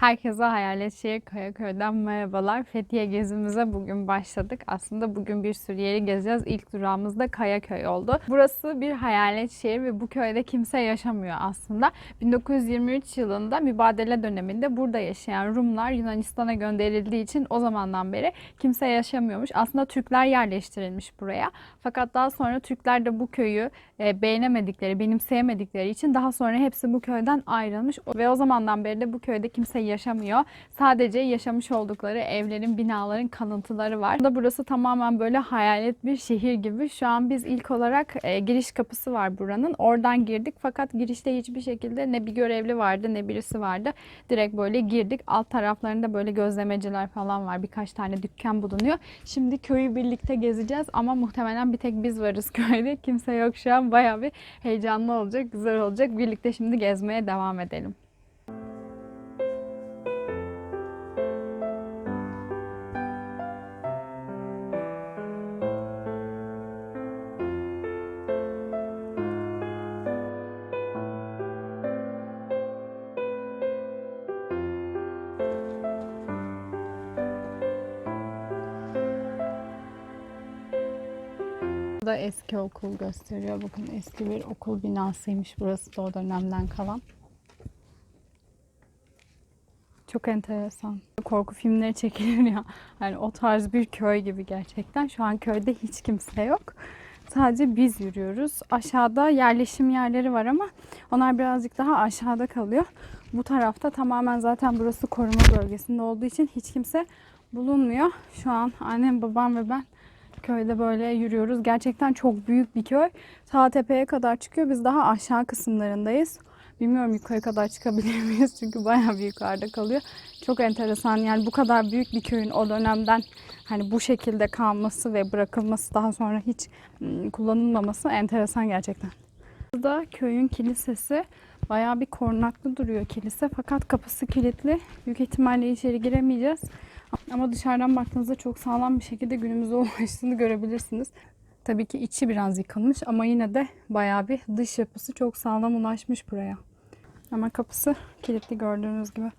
Herkese Hayalet Şehir Kayaköy'den merhabalar. Fethiye gezimize bugün başladık. Aslında bugün bir sürü yeri gezeceğiz. İlk durağımız da Kayaköy oldu. Burası bir hayalet şehir ve bu köyde kimse yaşamıyor aslında. 1923 yılında mübadele döneminde burada yaşayan Rumlar Yunanistan'a gönderildiği için o zamandan beri kimse yaşamıyormuş. Aslında Türkler yerleştirilmiş buraya. Fakat daha sonra Türkler de bu köyü e, beğenemedikleri, benimseyemedikleri için daha sonra hepsi bu köyden ayrılmış ve o zamandan beri de bu köyde kimse yaşamıyor. Sadece yaşamış oldukları evlerin, binaların kalıntıları var. Da burası tamamen böyle hayalet bir şehir gibi. Şu an biz ilk olarak e, giriş kapısı var buranın. Oradan girdik fakat girişte hiçbir şekilde ne bir görevli vardı ne birisi vardı. Direkt böyle girdik. Alt taraflarında böyle gözlemeciler falan var. Birkaç tane dükkan bulunuyor. Şimdi köyü birlikte gezeceğiz ama muhtemelen bir tek biz varız köyde. Kimse yok şu an. Bayağı bir heyecanlı olacak, güzel olacak. Birlikte şimdi gezmeye devam edelim. Eski okul gösteriyor. Bakın eski bir okul binasıymış burası da o dönemden kalan. Çok enteresan. Korku filmleri çekilir ya. Yani o tarz bir köy gibi gerçekten. Şu an köyde hiç kimse yok. Sadece biz yürüyoruz. Aşağıda yerleşim yerleri var ama onlar birazcık daha aşağıda kalıyor. Bu tarafta tamamen zaten burası koruma bölgesinde olduğu için hiç kimse bulunmuyor. Şu an annem, babam ve ben köyde böyle yürüyoruz. Gerçekten çok büyük bir köy. Ta tepeye kadar çıkıyor. Biz daha aşağı kısımlarındayız. Bilmiyorum yukarı kadar çıkabilir miyiz? Çünkü bayağı bir yukarıda kalıyor. Çok enteresan. Yani bu kadar büyük bir köyün o dönemden hani bu şekilde kalması ve bırakılması daha sonra hiç ım, kullanılmaması enteresan gerçekten. Burada köyün kilisesi bayağı bir korunaklı duruyor kilise fakat kapısı kilitli. Büyük ihtimalle içeri giremeyeceğiz. Ama dışarıdan baktığınızda çok sağlam bir şekilde günümüze ulaştığını görebilirsiniz. Tabii ki içi biraz yıkılmış ama yine de bayağı bir dış yapısı çok sağlam ulaşmış buraya. Ama kapısı kilitli gördüğünüz gibi.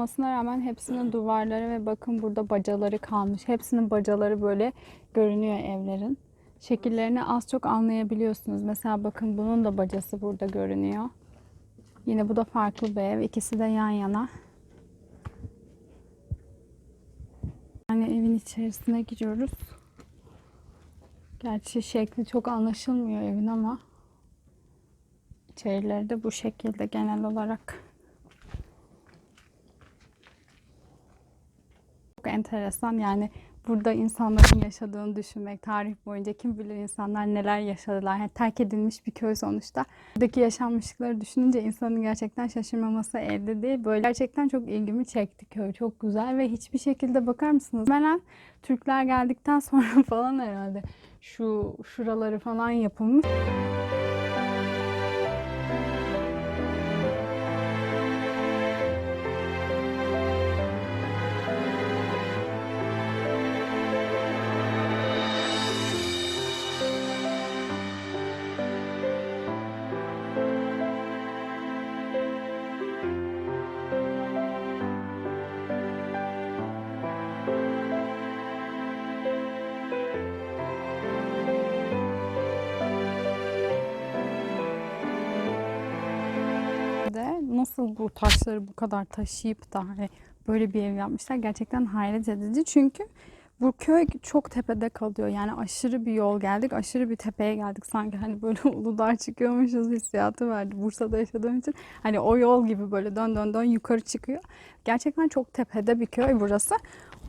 Olmasına rağmen hepsinin duvarları ve bakın burada bacaları kalmış. Hepsinin bacaları böyle görünüyor evlerin. Şekillerini az çok anlayabiliyorsunuz. Mesela bakın bunun da bacası burada görünüyor. Yine bu da farklı bir ev. İkisi de yan yana. Yani evin içerisine giriyoruz. Gerçi şekli çok anlaşılmıyor evin ama içerileri de bu şekilde genel olarak. Çok enteresan yani burada insanların yaşadığını düşünmek, tarih boyunca kim bilir insanlar neler yaşadılar. Yani terk edilmiş bir köy sonuçta. Buradaki yaşanmışlıkları düşününce insanın gerçekten şaşırmaması elde değil. Böyle gerçekten çok ilgimi çekti köy. Çok güzel ve hiçbir şekilde bakar mısınız? Hemen Türkler geldikten sonra falan herhalde şu şuraları falan yapılmış. Bu taşları bu kadar taşıyıp da hani böyle bir ev yapmışlar gerçekten hayret edici. Çünkü bu köy çok tepede kalıyor. Yani aşırı bir yol geldik, aşırı bir tepeye geldik. Sanki hani böyle Uludağ çıkıyormuşuz hissiyatı verdi. Bursa'da yaşadığım için hani o yol gibi böyle dön dön dön yukarı çıkıyor. Gerçekten çok tepede bir köy burası.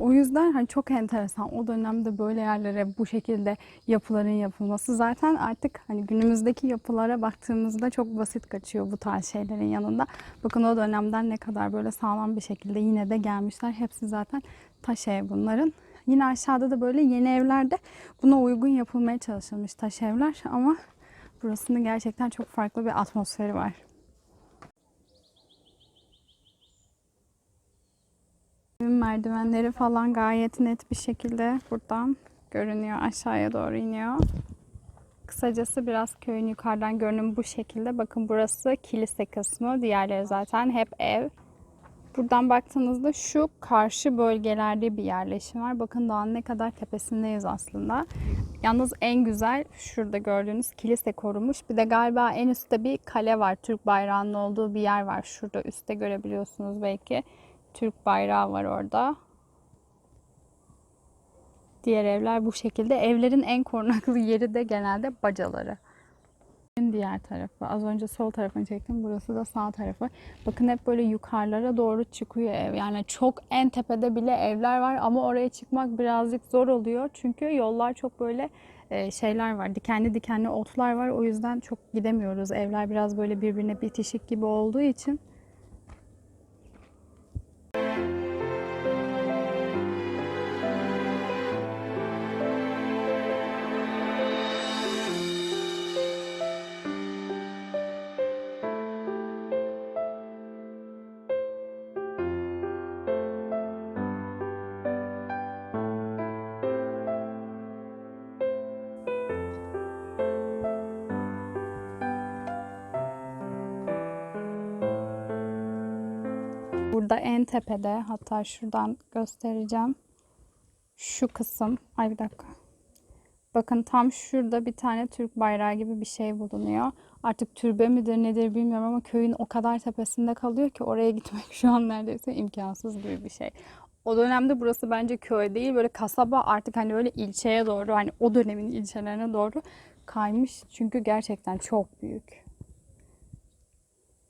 O yüzden hani çok enteresan. O dönemde böyle yerlere bu şekilde yapıların yapılması zaten artık hani günümüzdeki yapılara baktığımızda çok basit kaçıyor bu tarz şeylerin yanında. Bakın o dönemden ne kadar böyle sağlam bir şekilde yine de gelmişler. Hepsi zaten taş ev bunların. Yine aşağıda da böyle yeni evlerde buna uygun yapılmaya çalışılmış taş evler ama burasının gerçekten çok farklı bir atmosferi var. Evin merdivenleri falan gayet net bir şekilde buradan görünüyor. Aşağıya doğru iniyor. Kısacası biraz köyün yukarıdan görünümü bu şekilde. Bakın burası kilise kısmı. Diğerleri zaten hep ev. Buradan baktığınızda şu karşı bölgelerde bir yerleşim var. Bakın dağın ne kadar tepesindeyiz aslında. Yalnız en güzel şurada gördüğünüz kilise korumuş. Bir de galiba en üstte bir kale var. Türk bayrağının olduğu bir yer var. Şurada üstte görebiliyorsunuz belki. Türk bayrağı var orada. Diğer evler bu şekilde. Evlerin en korunaklı yeri de genelde bacaları. Diğer tarafı. Az önce sol tarafını çektim. Burası da sağ tarafı. Bakın hep böyle yukarılara doğru çıkıyor ev. Yani çok en tepede bile evler var ama oraya çıkmak birazcık zor oluyor. Çünkü yollar çok böyle e, şeyler var. Dikenli dikenli otlar var. O yüzden çok gidemiyoruz. Evler biraz böyle birbirine bitişik gibi olduğu için. Burada en tepede hatta şuradan göstereceğim. Şu kısım. Ay bir dakika. Bakın tam şurada bir tane Türk bayrağı gibi bir şey bulunuyor. Artık türbe midir nedir bilmiyorum ama köyün o kadar tepesinde kalıyor ki oraya gitmek şu an neredeyse imkansız gibi bir şey. O dönemde burası bence köy değil böyle kasaba artık hani böyle ilçeye doğru hani o dönemin ilçelerine doğru kaymış. Çünkü gerçekten çok büyük.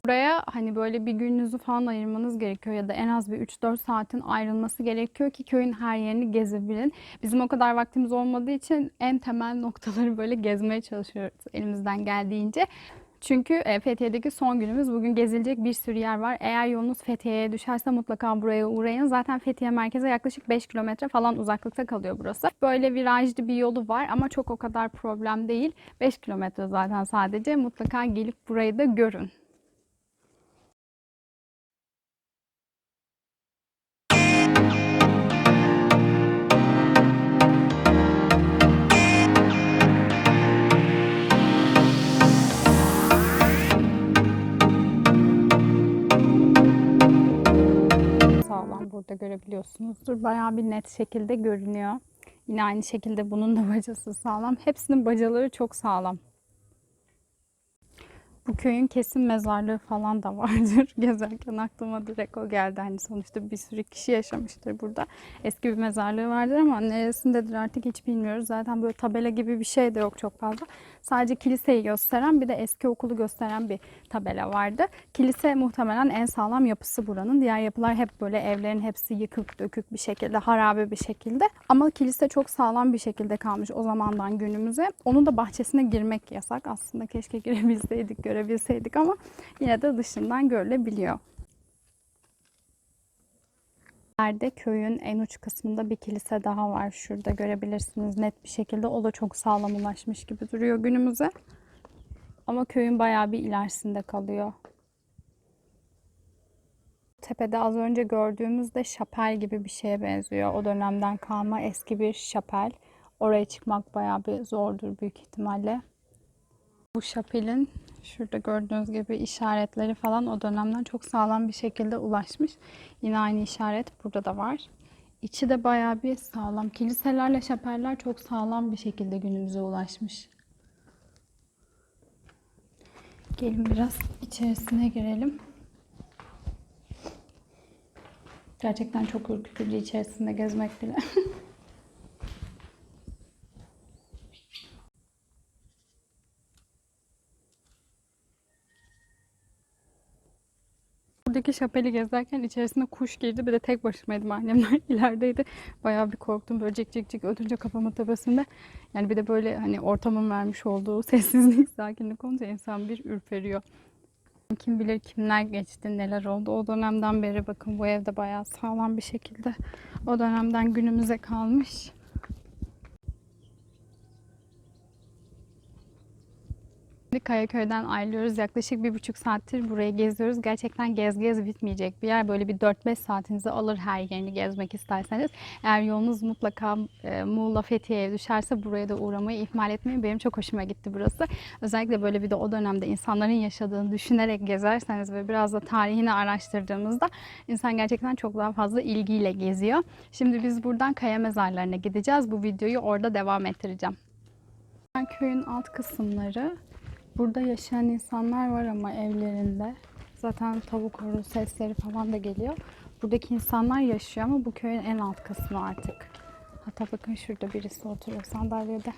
Buraya hani böyle bir gününüzü falan ayırmanız gerekiyor ya da en az bir 3-4 saatin ayrılması gerekiyor ki köyün her yerini gezebilin. Bizim o kadar vaktimiz olmadığı için en temel noktaları böyle gezmeye çalışıyoruz elimizden geldiğince. Çünkü e, Fethiye'deki son günümüz. Bugün gezilecek bir sürü yer var. Eğer yolunuz Fethiye'ye düşerse mutlaka buraya uğrayın. Zaten Fethiye merkeze yaklaşık 5 kilometre falan uzaklıkta kalıyor burası. Böyle virajlı bir yolu var ama çok o kadar problem değil. 5 kilometre zaten sadece. Mutlaka gelip burayı da görün. Sağlam burada görebiliyorsunuzdur. Bayağı bir net şekilde görünüyor. Yine aynı şekilde bunun da bacası sağlam. Hepsinin bacaları çok sağlam. Bu köyün kesin mezarlığı falan da vardır. Gezerken aklıma direkt o geldi. Hani sonuçta bir sürü kişi yaşamıştır burada. Eski bir mezarlığı vardır ama neresindedir artık hiç bilmiyoruz. Zaten böyle tabela gibi bir şey de yok çok fazla. Sadece kiliseyi gösteren bir de eski okulu gösteren bir tabela vardı. Kilise muhtemelen en sağlam yapısı buranın. Diğer yapılar hep böyle evlerin hepsi yıkık dökük bir şekilde, harabe bir şekilde. Ama kilise çok sağlam bir şekilde kalmış o zamandan günümüze. Onun da bahçesine girmek yasak. Aslında keşke girebilseydik, görebilseydik ama yine de dışından görülebiliyor. İleride köyün en uç kısmında bir kilise daha var. Şurada görebilirsiniz net bir şekilde. O da çok sağlam ulaşmış gibi duruyor günümüze. Ama köyün bayağı bir ilerisinde kalıyor. Tepede az önce gördüğümüzde şapel gibi bir şeye benziyor. O dönemden kalma eski bir şapel. Oraya çıkmak bayağı bir zordur büyük ihtimalle. Bu şapelin şurada gördüğünüz gibi işaretleri falan o dönemden çok sağlam bir şekilde ulaşmış. Yine aynı işaret burada da var. İçi de bayağı bir sağlam. Kiliselerle şapeller çok sağlam bir şekilde günümüze ulaşmış. Gelin biraz içerisine girelim. Gerçekten çok ürkütücü içerisinde gezmek bile. Buradaki şapeli gezerken içerisinde kuş girdi. Bir de tek başımaydım annemler ilerideydi. Bayağı bir korktum. Böyle cik cik cik ötünce kafamın tepesinde. Yani bir de böyle hani ortamın vermiş olduğu sessizlik, sakinlik olunca insan bir ürperiyor. Kim bilir kimler geçti, neler oldu. O dönemden beri bakın bu evde bayağı sağlam bir şekilde o dönemden günümüze kalmış. Kayaköy'den ayrılıyoruz. Yaklaşık bir buçuk saattir burayı geziyoruz. Gerçekten gez gez bitmeyecek bir yer. Böyle bir 4-5 saatinizi alır her yerini gezmek isterseniz. Eğer yolunuz mutlaka e, Muğla Fethiye'ye düşerse buraya da uğramayı ihmal etmeyin. Benim çok hoşuma gitti burası. Özellikle böyle bir de o dönemde insanların yaşadığını düşünerek gezerseniz ve biraz da tarihini araştırdığımızda insan gerçekten çok daha fazla ilgiyle geziyor. Şimdi biz buradan kaya mezarlarına gideceğiz. Bu videoyu orada devam ettireceğim. Köyün alt kısımları Burada yaşayan insanlar var ama evlerinde. Zaten tavuk horoz sesleri falan da geliyor. Buradaki insanlar yaşıyor ama bu köyün en alt kısmı artık. Hatta bakın şurada birisi oturuyor sandalyede.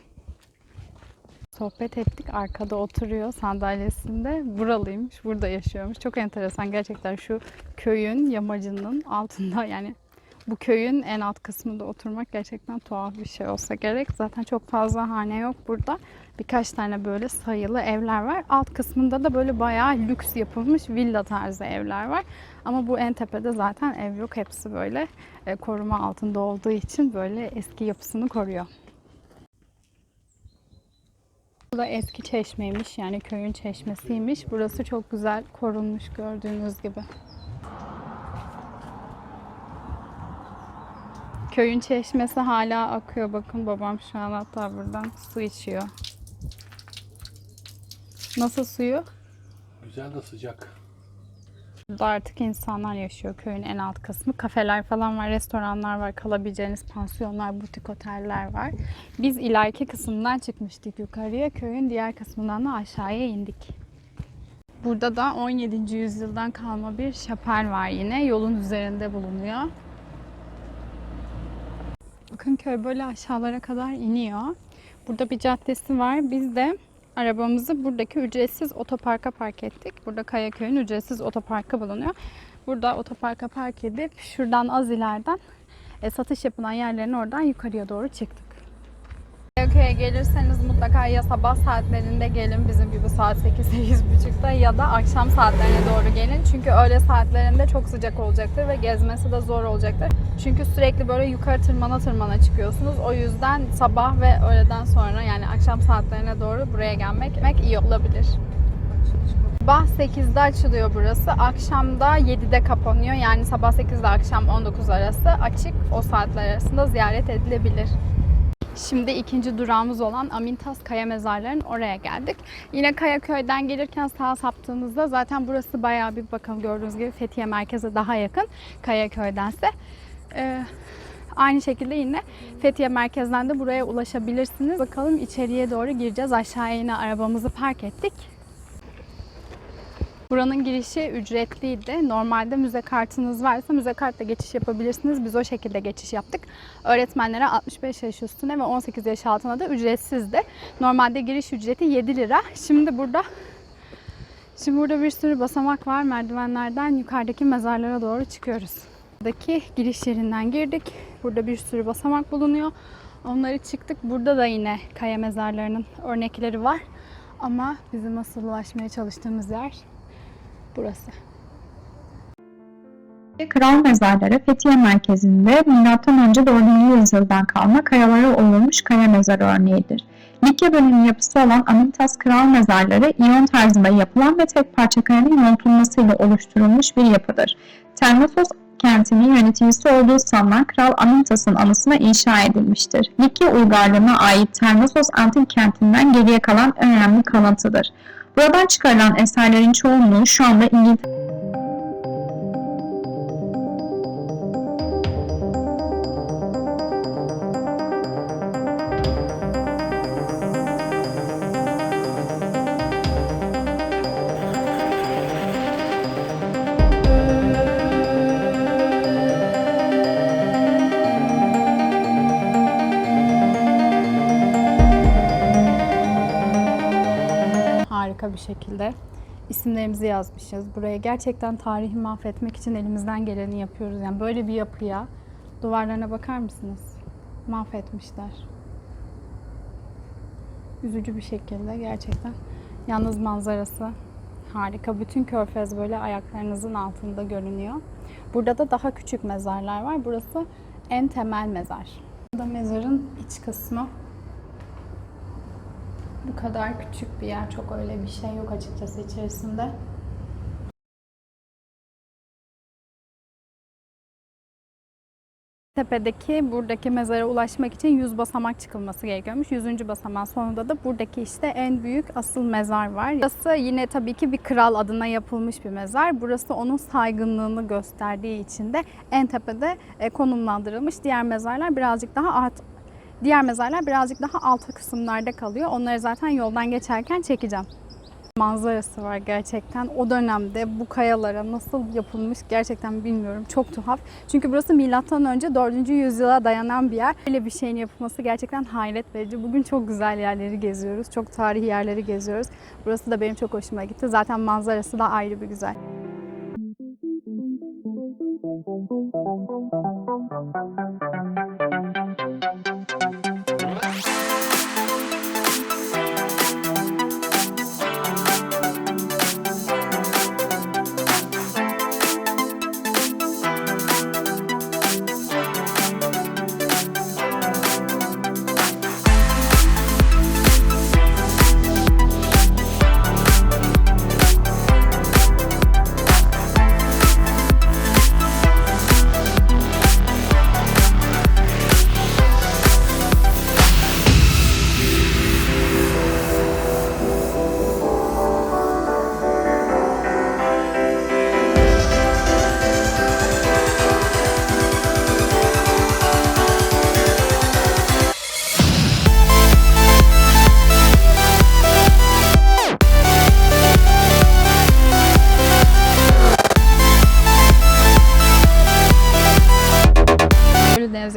Sohbet ettik. Arkada oturuyor sandalyesinde. Buralıymış. Burada yaşıyormuş. Çok enteresan. Gerçekten şu köyün yamacının altında yani bu köyün en alt kısmında oturmak gerçekten tuhaf bir şey olsa gerek. Zaten çok fazla hane yok burada. Birkaç tane böyle sayılı evler var. Alt kısmında da böyle bayağı lüks yapılmış villa tarzı evler var. Ama bu en tepede zaten ev yok. Hepsi böyle e, koruma altında olduğu için böyle eski yapısını koruyor. Bu da eski çeşmeymiş yani köyün çeşmesiymiş. Burası çok güzel korunmuş gördüğünüz gibi. Köyün çeşmesi hala akıyor. Bakın babam şu an hatta buradan su içiyor. Nasıl suyu? Güzel de sıcak. Burada artık insanlar yaşıyor köyün en alt kısmı. Kafeler falan var, restoranlar var, kalabileceğiniz pansiyonlar, butik oteller var. Biz ileriki kısmından çıkmıştık yukarıya. Köyün diğer kısmından da aşağıya indik. Burada da 17. yüzyıldan kalma bir şapel var yine. Yolun üzerinde bulunuyor. Bakın köy böyle aşağılara kadar iniyor. Burada bir caddesi var. Biz de arabamızı buradaki ücretsiz otoparka park ettik. Burada Kayaköy'ün ücretsiz otoparkı bulunuyor. Burada otoparka park edip şuradan az ileriden e, satış yapılan yerlerin oradan yukarıya doğru çıktık. Kayaköy'e gelirseniz mutlaka ya sabah saatlerinde gelin bizim gibi saat 8-8.30'da ya da akşam saatlerine doğru gelin. Çünkü öğle saatlerinde çok sıcak olacaktır ve gezmesi de zor olacaktır. Çünkü sürekli böyle yukarı tırmana tırmana çıkıyorsunuz. O yüzden sabah ve öğleden sonra yani akşam saatlerine doğru buraya gelmek iyi olabilir. Sabah 8'de açılıyor burası. Akşamda 7'de kapanıyor. Yani sabah 8 ile akşam 19 arası açık. O saatler arasında ziyaret edilebilir. Şimdi ikinci durağımız olan Amintas Kaya Mezarları'nın oraya geldik. Yine Kayaköy'den gelirken sağa saptığınızda zaten burası bayağı bir bakın gördüğünüz gibi Fethiye merkeze daha yakın Kayaköy'dense. Ee, aynı şekilde yine Fethiye merkezden de buraya ulaşabilirsiniz. Bakalım içeriye doğru gireceğiz. Aşağıya yine arabamızı park ettik. Buranın girişi ücretliydi. Normalde müze kartınız varsa müze kartla geçiş yapabilirsiniz. Biz o şekilde geçiş yaptık. Öğretmenlere 65 yaş üstüne ve 18 yaş altına da ücretsizdi. Normalde giriş ücreti 7 lira. Şimdi burada Şimdi burada bir sürü basamak var. Merdivenlerden yukarıdaki mezarlara doğru çıkıyoruz. Buradaki giriş yerinden girdik. Burada bir sürü basamak bulunuyor. Onları çıktık. Burada da yine kaya mezarlarının örnekleri var. Ama bizim asıl ulaşmaya çalıştığımız yer burası. Kral mezarları Fethiye merkezinde M.Ö. 4. yüzyıldan kalma kayalara olmuş kaya mezarı örneğidir. Likya dönemi yapısı olan Amintas Kral mezarları iyon tarzında yapılan ve tek parça kayanın yontulmasıyla oluşturulmuş bir yapıdır. Termosos kentinin yöneticisi olduğu sanılan Kral Amintas'ın anısına inşa edilmiştir. Likya uygarlığına ait Termosos antik kentinden geriye kalan önemli kalıntıdır. Buradan çıkarılan eserlerin çoğunluğu şu anda İngiltere harika bir şekilde. İsimlerimizi yazmışız. Buraya gerçekten tarihi mahvetmek için elimizden geleni yapıyoruz. Yani böyle bir yapıya duvarlarına bakar mısınız? Mahvetmişler. Üzücü bir şekilde gerçekten. Yalnız manzarası harika. Bütün körfez böyle ayaklarınızın altında görünüyor. Burada da daha küçük mezarlar var. Burası en temel mezar. Burada mezarın iç kısmı. Bu kadar küçük bir yer. Çok öyle bir şey yok açıkçası içerisinde. Tepedeki buradaki mezara ulaşmak için 100 basamak çıkılması gerekiyormuş. 100. basamağın sonunda da buradaki işte en büyük asıl mezar var. Burası yine tabii ki bir kral adına yapılmış bir mezar. Burası onun saygınlığını gösterdiği için de en tepede e, konumlandırılmış. Diğer mezarlar birazcık daha alt, diğer mezarlar birazcık daha alt kısımlarda kalıyor. Onları zaten yoldan geçerken çekeceğim manzarası var gerçekten. O dönemde bu kayalara nasıl yapılmış gerçekten bilmiyorum. Çok tuhaf. Çünkü burası milattan önce 4. yüzyıla dayanan bir yer. Böyle bir şeyin yapılması gerçekten hayret verici. Bugün çok güzel yerleri geziyoruz. Çok tarihi yerleri geziyoruz. Burası da benim çok hoşuma gitti. Zaten manzarası da ayrı bir güzel. Ölüdeniz'e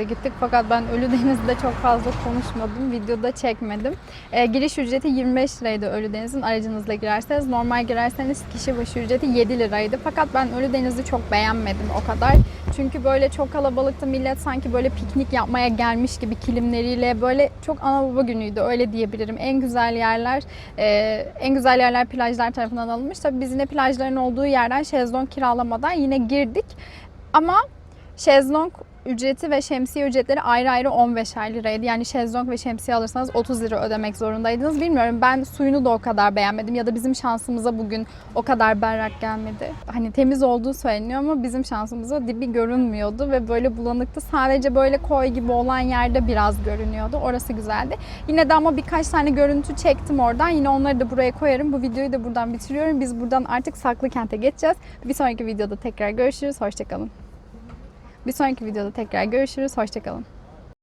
gittik fakat ben Ölüdeniz'de çok fazla konuşmadım. Videoda çekmedim. E, giriş ücreti 25 liraydı Ölüdeniz'in aracınızla girerseniz. Normal girerseniz kişi başı ücreti 7 liraydı. Fakat ben Ölüdeniz'i çok beğenmedim o kadar. Çünkü böyle çok kalabalıktı. Millet sanki böyle piknik yapmaya gelmiş gibi kilimleriyle böyle çok ana baba günüydü öyle diyebilirim. En güzel yerler e, en güzel yerler plajlar tarafından alınmış. Tabii biz yine plajların olduğu yerden şezlong kiralamadan yine girdik. Ama şezlong ücreti ve şemsiye ücretleri ayrı ayrı 15 liraydı. Yani şezlong ve şemsiye alırsanız 30 lira ödemek zorundaydınız. Bilmiyorum ben suyunu da o kadar beğenmedim ya da bizim şansımıza bugün o kadar berrak gelmedi. Hani temiz olduğu söyleniyor ama bizim şansımıza dibi görünmüyordu ve böyle bulanıktı. Sadece böyle koy gibi olan yerde biraz görünüyordu. Orası güzeldi. Yine de ama birkaç tane görüntü çektim oradan. Yine onları da buraya koyarım. Bu videoyu da buradan bitiriyorum. Biz buradan artık Saklı Kent'e geçeceğiz. Bir sonraki videoda tekrar görüşürüz. Hoşçakalın. Bir sonraki videoda tekrar görüşürüz. Hoşçakalın.